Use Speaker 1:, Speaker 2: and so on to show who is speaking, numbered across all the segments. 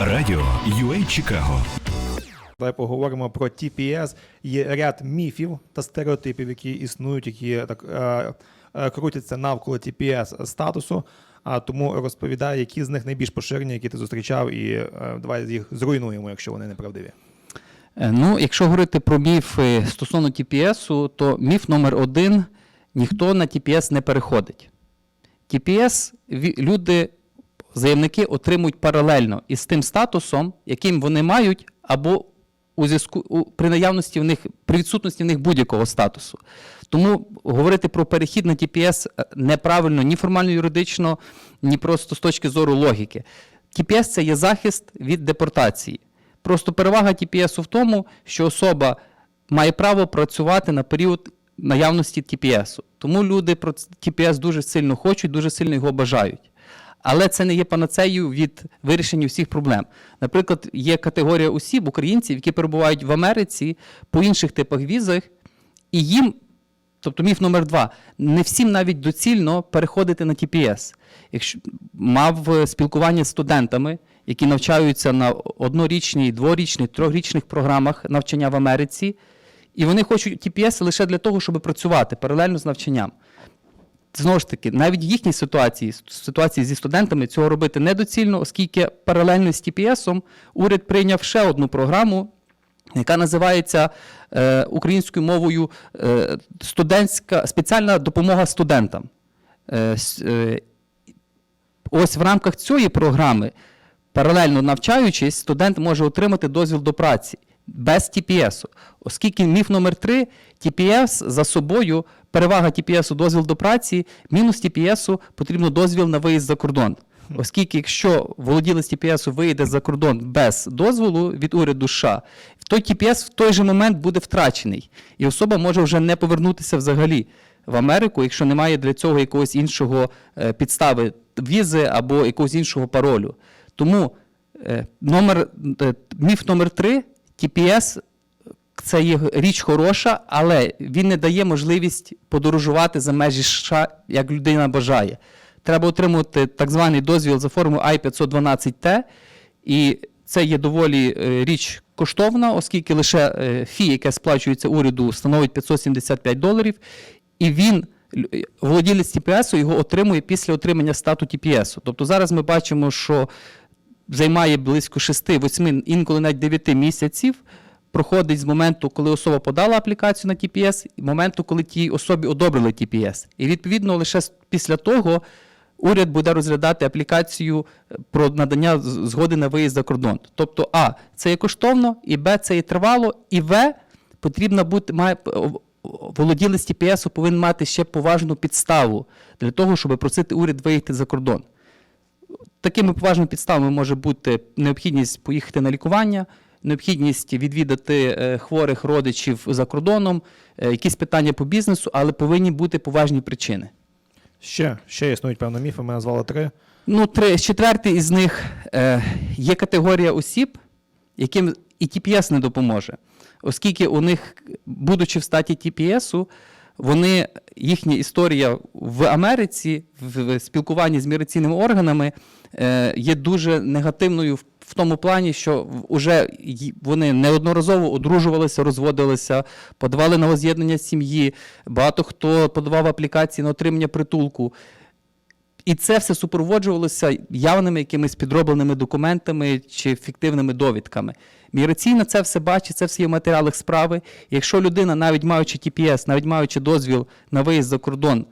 Speaker 1: Радіо UA Чикаго.
Speaker 2: Давай поговоримо про TPS. Є ряд міфів та стереотипів, які існують, які так е, е, крутяться навколо TPS статусу. А тому розповідай, які з них найбільш поширені, які ти зустрічав, і е, давай їх зруйнуємо, якщо вони неправдиві.
Speaker 3: Е, Ну, якщо говорити про міфи стосовно TPS, то міф номер один ніхто на TPS не переходить. TPS люди, заявники отримують паралельно із тим статусом, яким вони мають, або у зв'язку у- при наявності в них, при відсутності в них будь-якого статусу. Тому говорити про перехід на TPS е, неправильно ні формально юридично, ні просто з точки зору логіки. TPS це є захист від депортації. Просто перевага TPS в тому, що особа має право працювати на період наявності TPS. Тому люди про TPS дуже сильно хочуть, дуже сильно його бажають. Але це не є панацею від вирішення всіх проблем. Наприклад, є категорія осіб, українців, які перебувають в Америці по інших типах візах, і їм, тобто міф номер два, не всім навіть доцільно переходити на TPS. Якщо мав е, спілкування з студентами, які навчаються на однорічній, дворічних, трьохрічних програмах навчання в Америці, і вони хочуть TPS лише для того, щоб працювати паралельно з навчанням. Знову ж таки, навіть в їхній ситуації, ситуації зі студентами, цього робити недоцільно, оскільки паралельно з TPS уряд прийняв ще одну програму, яка називається е, українською мовою е, студентська спеціальна допомога студентам. Е, е, ось в рамках цієї програми, паралельно навчаючись, студент може отримати дозвіл до праці без TPS. Оскільки міф номер три, TPS за собою, перевага TPS дозвіл до праці, мінус TPS потрібно дозвіл на виїзд за кордон. Оскільки, якщо володілець TPS виїде за кордон без дозволу від уряду США, той TPS в той же момент буде втрачений, і особа може вже не повернутися взагалі в Америку, якщо немає для цього якогось іншого е, підстави візи або якогось іншого паролю. Тому е, номер, е, міф номер три TPS це є річ хороша, але він не дає можливість подорожувати за межі США, як людина бажає. Треба отримувати так званий дозвіл за формою I-512T, і це є доволі е, річ коштовна, оскільки лише е, фі, яке сплачується уряду, становить 575 доларів, і він, е, володілець TPS, його отримує після отримання стату TPS. Тобто зараз ми бачимо, що займає близько 6-8, інколи навіть 9 місяців. Проходить з моменту, коли особа подала аплікацію на TPS, і моменту, коли тій особі одобрили TPS. І відповідно лише після того уряд буде розглядати аплікацію е, про надання згоди на виїзд за кордон. Тобто, А, це є коштовно, і Б, це є тривало, і В, потрібно бути, має, володілець TPS повинен мати ще поважну підставу для того, щоб просити уряд виїхати за кордон. Такими поважними підставами може бути необхідність поїхати на лікування, необхідність відвідати е, хворих родичів за кордоном, е, якісь питання по бізнесу, але повинні бути поважні причини.
Speaker 2: Ще, ще існують певно міфи, ми назвали три.
Speaker 3: Ну, три, четвертий із них е, є категорія осіб, яким і TPS не допоможе, оскільки у них, будучи в статі TPS, вони, їхня історія в Америці, в, спілкуванні з міграційними органами е, є дуже негативною в, в тому плані, що в- уже й- вони неодноразово одружувалися, розводилися, подавали на воз'єднання сім'ї, багато хто подавав аплікації на отримання притулку. І це все супроводжувалося явними якимись підробленими документами чи фіктивними довідками. Міграційна це все бачить, це все є в матеріалах справи. Якщо людина, навіть маючи TPS, навіть маючи дозвіл на виїзд за кордон,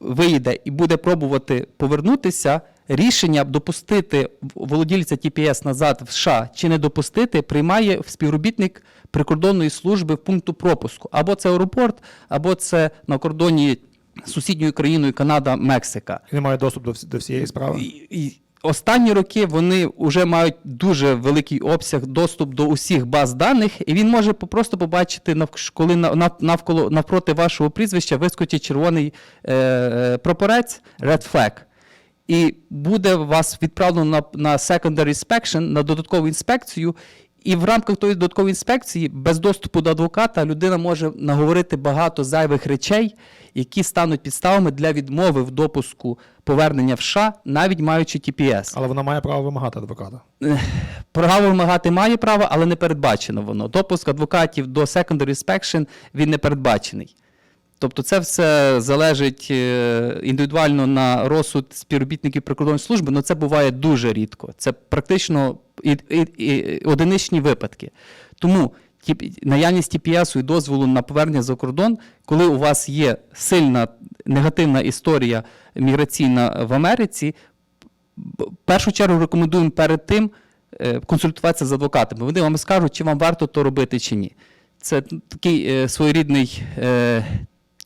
Speaker 3: виїде і буде пробувати повернутися, рішення допустити володільця TPS назад в США чи не допустити, приймає співробітник прикордонної служби в пункту пропуску. Або це аеропорт, або це на кордоні з сусідньою країною Канада, Мексика.
Speaker 2: І немає доступу до, до всієї справи.
Speaker 3: І, і останні роки вони вже мають дуже великий обсяг доступ до усіх баз даних, і він може просто побачити, коли на- навколо навпроти вашого прізвища вискочить червоний е, е, прапорець red flag. І буде вас відправлено на, на secondary inspection, на додаткову інспекцію, І в рамках тої додаткової інспекції без доступу до адвоката людина може наговорити багато зайвих речей, які стануть підставами для відмови в допуску повернення в США, навіть маючи TPS.
Speaker 2: Але вона має право вимагати адвоката.
Speaker 3: Право вимагати має право, але не передбачено воно. Допуск адвокатів до secondary inspection він не передбачений. Тобто це все залежить е, індивідуально на розсуд співробітників прикордонної служби, але це буває дуже рідко. Це практично і, і, і одиничні випадки. Тому наявність TPS і дозволу на повернення за кордон, коли у вас є сильна негативна історія міграційна в Америці, в першу чергу рекомендуємо перед тим е, консультуватися з адвокатами. Вони вам скажуть, чи вам варто то робити, чи ні. Це такий е, своєрідний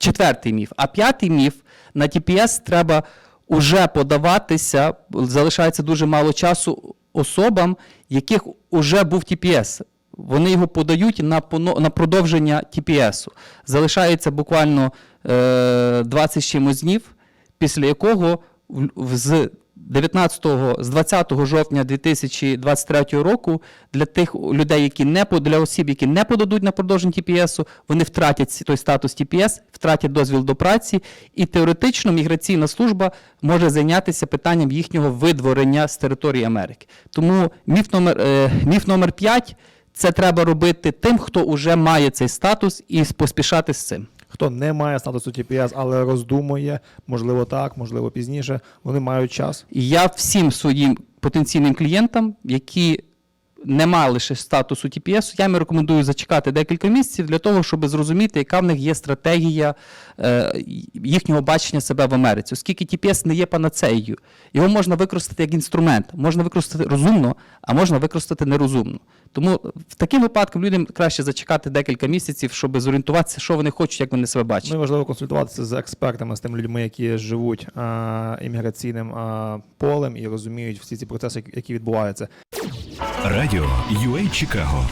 Speaker 3: четвертий міф. А п'ятий міф на TPS треба уже подаватися, залишається дуже мало часу особам, яких уже був TPS. Вони його подають на, на продовження TPS. Залишається буквально е, 20 з чимось днів, після якого з 19 з 20 жовтня 2023 року для тих людей, які не для осіб, які не подадуть на продовження TPS, вони втратять той статус TPS, втратять дозвіл до праці, і теоретично міграційна служба може зайнятися питанням їхнього видворення з території Америки. Тому міф номер, е, міф номер 5 це треба робити тим, хто вже має цей статус, і поспішати з цим.
Speaker 2: Хто не має статусу TPS, але роздумує, можливо, так, можливо, пізніше, вони мають час.
Speaker 3: Я всім своїм потенційним клієнтам, які не мали ще статусу TPS, я їм рекомендую зачекати декілька місяців для того, щоб зрозуміти, яка в них є стратегія е, їхнього бачення себе в Америці. Оскільки TPS не є панацеєю, його можна використати як інструмент, можна використати розумно, а можна використати нерозумно. Тому в таким випадкам людям краще зачекати декілька місяців, щоб зорієнтуватися, що вони хочуть, як вони себе бачать.
Speaker 2: Ну і важливо консультуватися з експертами, з тими людьми, які живуть а, імміграційним а, полем і розуміють всі ці процеси, які відбуваються.
Speaker 1: Радіо UA Чикаго